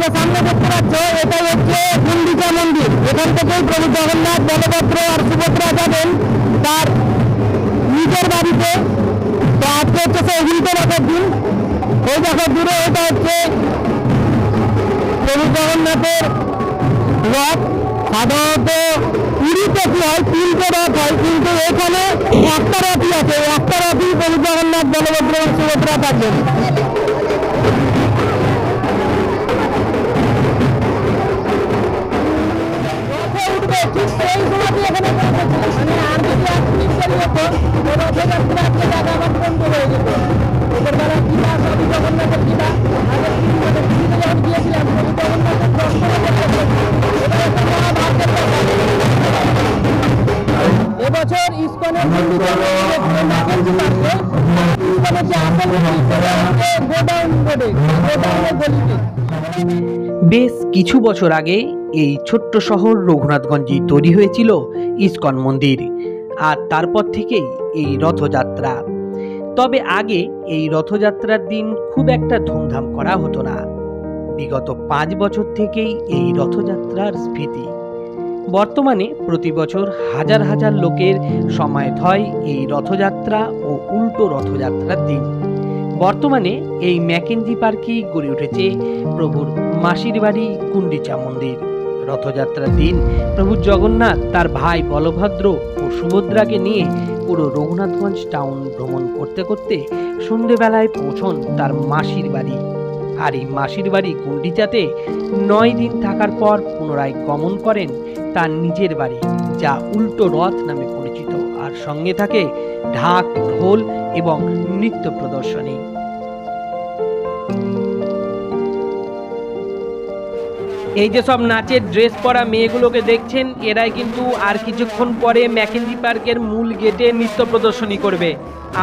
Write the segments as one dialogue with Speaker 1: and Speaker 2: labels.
Speaker 1: যে সামনে দেখতে পাচ্ছ, এটাই হচ্ছে গুন্ডিচা মন্দির। এখান থেকেই প্রভু জগন্নাথ, বলভদ্র আর সুভদ্রা যাবেন তার নিজের বাড়িতে। তো আজকে হচ্ছে সেই রথের দিন। ওই দেখো, দূরে এটা হচ্ছে প্রভু জগন্নাথের রথ। সাধারণত পুরীতে কি হয়, তিনটে রথ হয়, কিন্তু এখানে একটা রথই আছে। একটা রথই প্রভু জগন্নাথ, বলভদ্র সুভদ্রা থাকবেন।
Speaker 2: বেশ কিছু বছর আগে এই ছোট্ট শহর রঘুনাথগঞ্জে তৈরি হয়েছিল ইস্কন মন্দির আর তারপর থেকেই এই রথযাত্রা। তবে আগে এই রথযাত্রার দিন খুব একটা ধুমধাম করা হতো না। বিগত পাঁচ বছর থেকেই এই রথযাত্রার স্ফীতি বর্তমানে প্রতি বছর হাজার হাজার লোকের সমায়েত হয় এই রথযাত্রা ও উল্টো রথযাত্রার দিন। বর্তমানে এই ম্যাকেঞ্জি পার্কেই গড়ে উঠেছে প্রভুর মাসির বাড়ি কুন্ডিচা মন্দির। রথযাত্রার দিন প্রভু জগন্নাথ, তার ভাই বলভদ্র ও সুভদ্রাকে নিয়ে পুরো রঘুনাথগঞ্জ টাউন ভ্রমণ করতে করতে সন্ধেবেলায় পৌঁছন তার মাসির বাড়ি। আর এই মাসির বাড়ি কুন্ডিচাতে নয় দিন থাকার পর পুনরায় গমন করেন তার নিজের বাড়ি, যা উল্টো রথ নামে পরিচিত। আর সঙ্গে থাকে ঢাক, ঢোল এবং নৃত্য প্রদর্শনী এই যে সব নাচের ড্রেস পরা মেয়েগুলোকে দেখছেন, এরাই কিন্তু আর কিছুক্ষণ পরে ম্যাকেঞ্জি পার্কের মূল গেটে নৃত্য প্রদর্শনী করবে।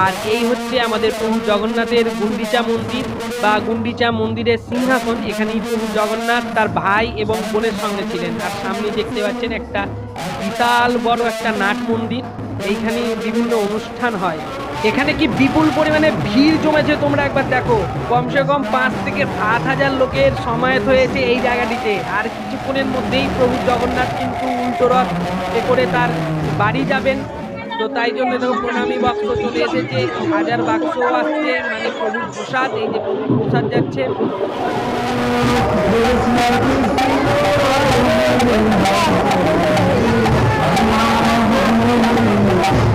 Speaker 2: আর এই হচ্ছে আমাদের প্রভু জগন্নাথের গুন্ডিচা মন্দির বা গুন্ডিচা মন্দিরের সিংহাসন। এখানেই প্রভু জগন্নাথ তার ভাই এবং বোনের সঙ্গে ছিলেন। আর সামনে দেখতে পাচ্ছেন একটা বিশাল বড় একটা নাট মন্দির। এইখানে বিভিন্ন অনুষ্ঠান হয়। এখানে কি বিপুল পরিমাণে ভিড় জমেছে তোমরা একবার দেখো? কমসে কম পাঁচ থেকে সাত হাজার লোকের সমায়েত হয়েছে এই জায়গাটিতে। আর কিছুক্ষণের মধ্যেই প্রভু জগন্নাথ কিন্তু উল্টো রথ এ করে তার বাড়ি যাবেন। তো তাই জন্য দেখো প্রণামী বাক্স চলে এসেছে, হাজার বাক্স আসছে মানে প্রভুর প্রসাদ, এই যে প্রভুর প্রসাদ যাচ্ছে।
Speaker 1: আরে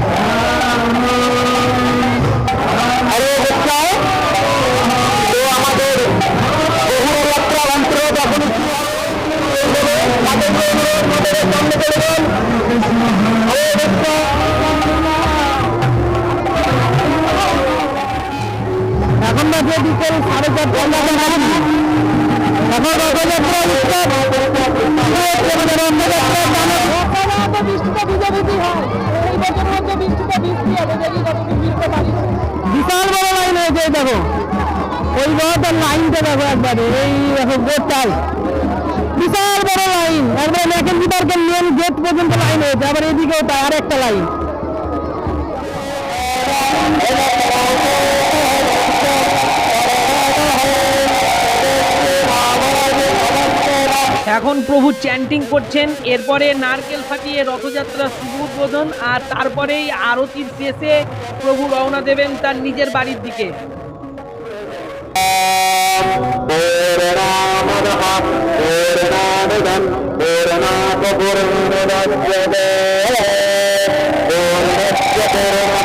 Speaker 1: এখন বাজে বিকেল সাড়ে চারটা এখন বিশাল বড় লাইন হয়েছে দেখো। ওই রথের লাইনটা দেখো একবারে, এই দেখো গোটাল। পর্যন্ত লাইন হয়েছে আবার এদিকেও তাই আর একটা লাইন
Speaker 2: এখন প্রভু চ্যান্টিং করছেন এরপরে নারকেল ফাটিয়ে রথযাত্রা শুভ উদ্বোধন আর তারপরেই আরতির শেষে প্রভু রওনা দেবেন তার নিজের বাড়ির দিকে
Speaker 3: पूर्णात् पूर्णस्य पूर्णस्य पूर्ण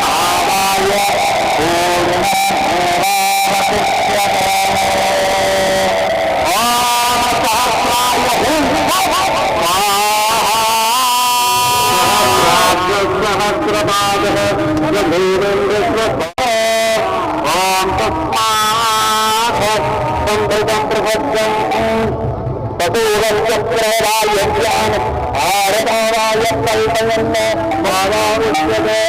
Speaker 3: देवचक्रराय ज्ञान भारताय कल्पयन् मानामुष्यते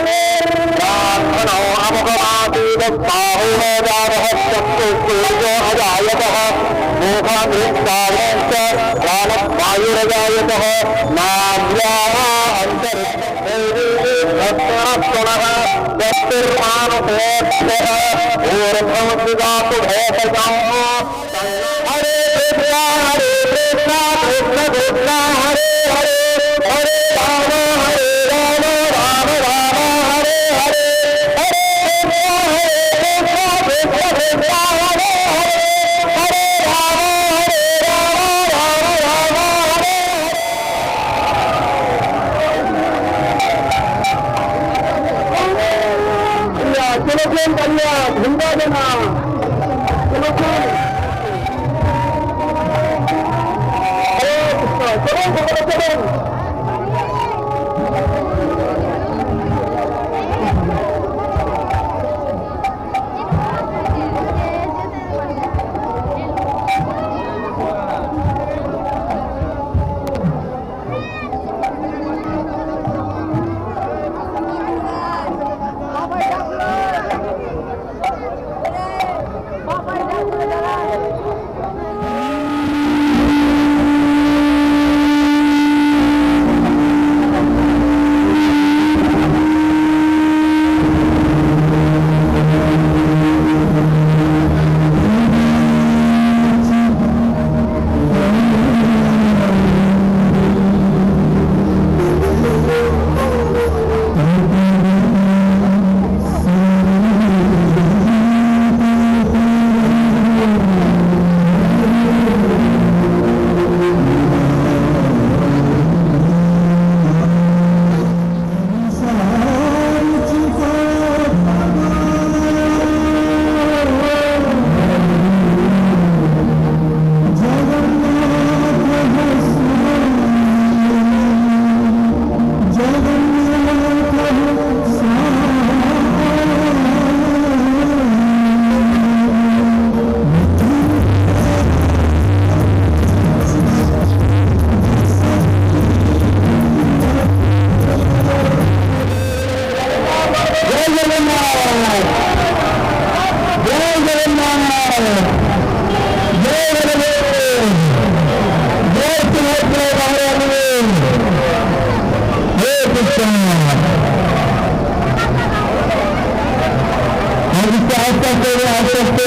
Speaker 3: प्रार्थनो अमुखमातीतबाहुमदारः चक्षुर्जो अजायतः मोहाभिष्टारश्च प्राणवायुरजायतः नाभ्याः अन्तरिक्षणः दत्तिर्मानुभेक्षः ऊर्ध्वं सुगातु भयसजाः কৃষ্ণ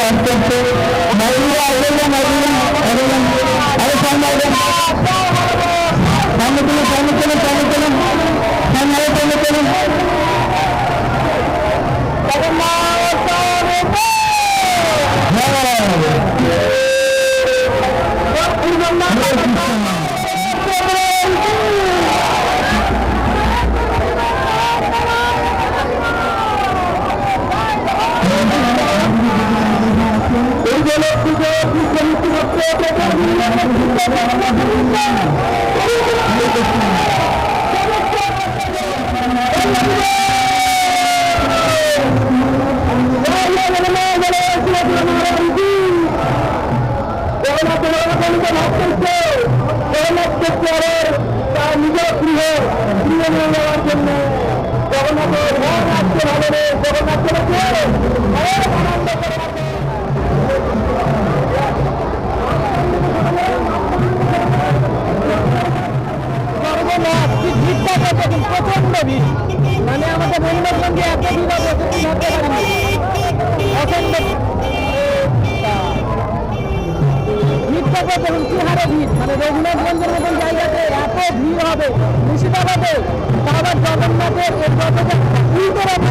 Speaker 3: আস্তে
Speaker 1: প্রচণ্ড ভিড় মানে আমাদের মন্দিরগঞ্জে এত ভিড় তুমি ভাবতে ভিড়টা কি হারে ভিড় মানে রঘুনাথগঞ্জের মতন জায়গাতে এত ভিড় হবে মুর্শিদাবাদে তা আবার জগন্নাথের এর রথযাত্রা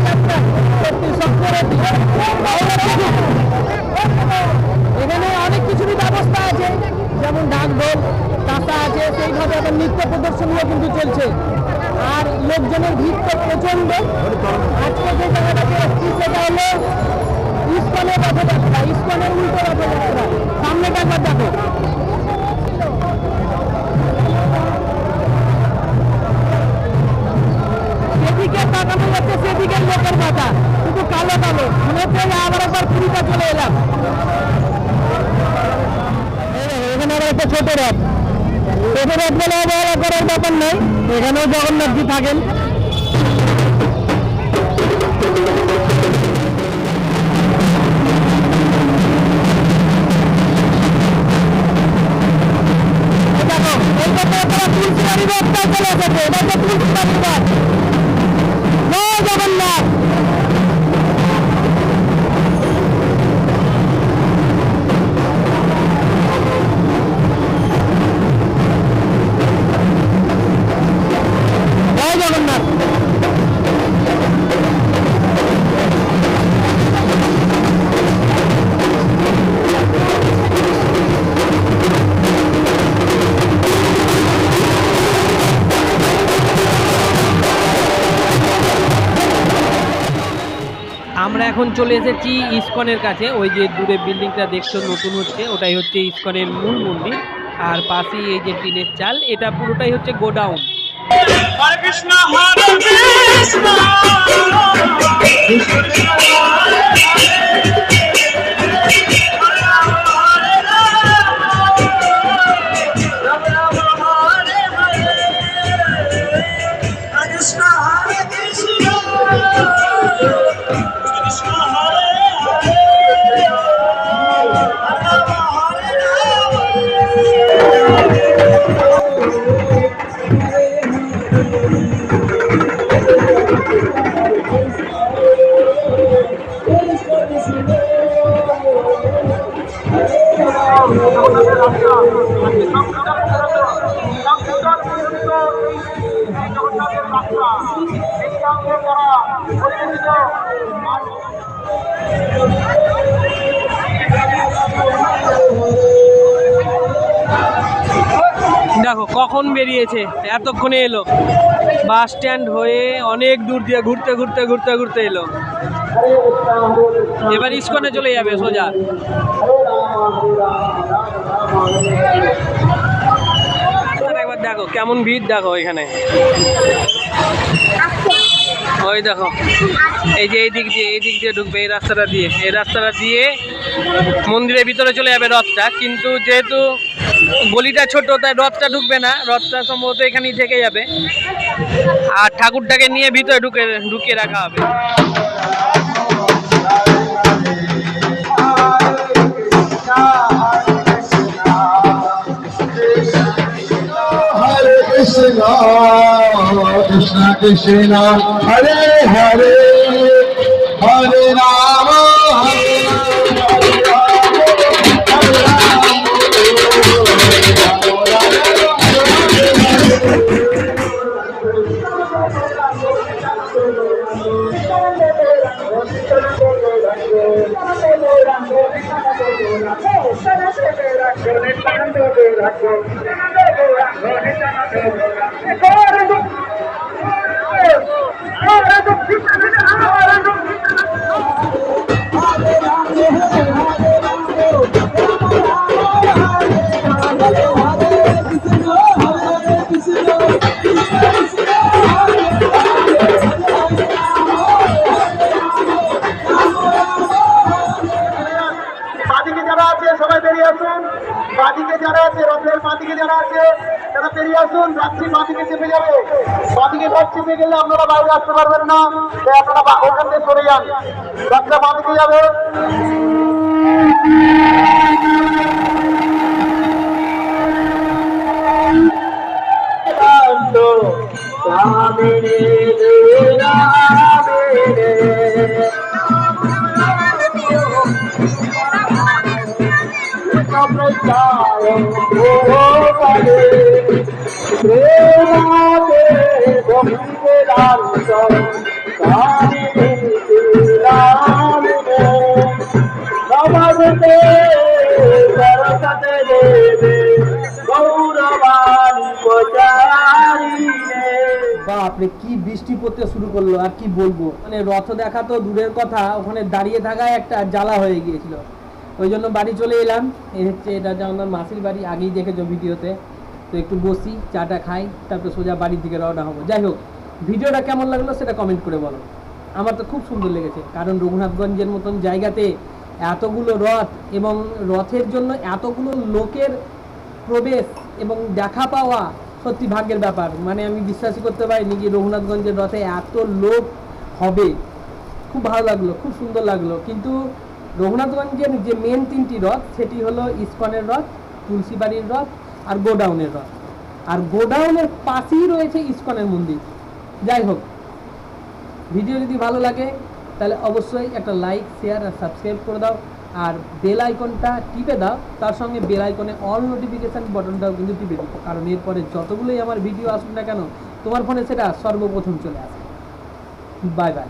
Speaker 1: এখানে অনেক কিছুরই ব্যবস্থা আছে, যেমন ঢাক ঢোল কাঁসা আছে, সেইভাবে আবার নৃত্য প্রদর্শনীও কিন্তু চলছে। আর লোকজনের ভিড় তো প্রচণ্ড আজকে যে জায়গাটাতে এসছি সেটা হলো ইস্কনের রথযাত্রা, ইস্কনের উল্টো রথযাত্রা। সামনেটা একবার দেখো সেদিকে তাকানো যাচ্ছে, সেদিকের লোকের মাথা শুধু কালো কালো মনে হচ্ছে আবার একবার পুরীটা চলে এলাম। এখানে আবার একটা ছোট রথ। ছোট রথ বলে অবহেলা করার ব্যাপার নেই। এখানেও জগন্নাথজি থাকেন। চলে এসেছে। এটা তো তুলসী বাড়ির রথ।
Speaker 4: চলে এসেছি ইস্কনের কাছে। ওই যে দূরে বিল্ডিংটা দেখছ, নতুন হচ্ছে। ওটাই হচ্ছে ইস্কনের মূল মন্দির। আর পাশেই এই যে টিনের চাল, এটা পুরোটাই হচ্ছে গোডাউন।
Speaker 3: রাম
Speaker 4: দেখো, কখন বেরিয়েছে? এতক্ষণে এলো। বাস স্ট্যান্ড হয়ে অনেক দূর দিয়ে ঘুরতে ঘুরতে ঘুরতে ঘুরতে এলো। এবার ইস্কনে চলে যাবে, সোজা। একবার দেখো, কেমন ভিড় দেখো এখানে। ওই দেখো, এই যে এই দিক দিয়ে, এই দিক দিয়ে ঢুকবে, এই রাস্তাটা দিয়ে। এই রাস্তাটা দিয়ে মন্দিরের ভিতরে চলে যাবে রথটা। কিন্তু যেহেতু গলিটা ছোট তাই রথটা ঢুকবে না। রথটা সম্ভবত এখানেই থেকে যাবে। আর ঠাকুরটাকে নিয়ে ভিতরে ঢুকে ঢুকিয়ে রাখা হবে।
Speaker 3: Hare Krishna, Krishna Krishna, Hare Hare, চেপে গেলে আপনারা বাইরে আসতে পারবেন না। তাই আপনারা বা- ওখান থেকে সরে যান। যাত্রা বাদিকে যাবে নমস্তে
Speaker 1: বাপরে কি বৃষ্টি পড়তে শুরু করল, আর কি বলব? মানে রথ দেখা তো দূরের কথা, ওখানে দাঁড়িয়ে থাকায় একটা জ্বালা হয়ে গিয়েছিল। ওই জন্য বাড়ি চলে এলাম। এই হচ্ছে এটা হচ্ছে আমার মাসির বাড়ি, আগেই দেখেছ ভিডিওতে। তো একটু বসি, চাটা খাই, তারপর সোজা বাড়ির দিকে রওনা হব। যাই হোক ভিডিওটা কেমন লাগল সেটা কমেন্ট করে বলো। আমার তো খুব সুন্দর লেগেছে। কারণ রঘুনাথগঞ্জের মতন জায়গাতে এতগুলো রথ এবং রথের জন্য এতগুলো লোকের প্রবেশ এবং দেখা পাওয়া সত্যি ভাগ্যের ব্যাপার। মানে আমি বিশ্বাসই করতে পারিনি যে রঘুনাথগঞ্জের রথে এত লোক হবে। খুব ভালো লাগল, খুব সুন্দর লাগল। কিন্তু রঘুনাথগঞ্জের যে মেন তিনটি রথ, সেটি হলো ইস্কনের রথ, তুলসীবাড়ির রথ আর গোডাউনের রথ। আর গোডাউনের পাশেই রয়েছে ইস্কনের মন্দির। যাই হোক ভিডিও যদি ভালো লাগে, তাহলে অবশ্যই একটা লাইক শেয়ার আর সাবস্ক্রাইব করে দাও। আর বেল আইকনটা টিপে দাও, তার সঙ্গে বেল আইকনে অল নোটিফিকেশান বটনটাও কিন্তু টিপে দিও। কারণ এরপরে যতগুলোই আমার ভিডিও আসুন না কেন, তোমার ফোনে সেটা সর্বপ্রথম চলে আসে। Bye bye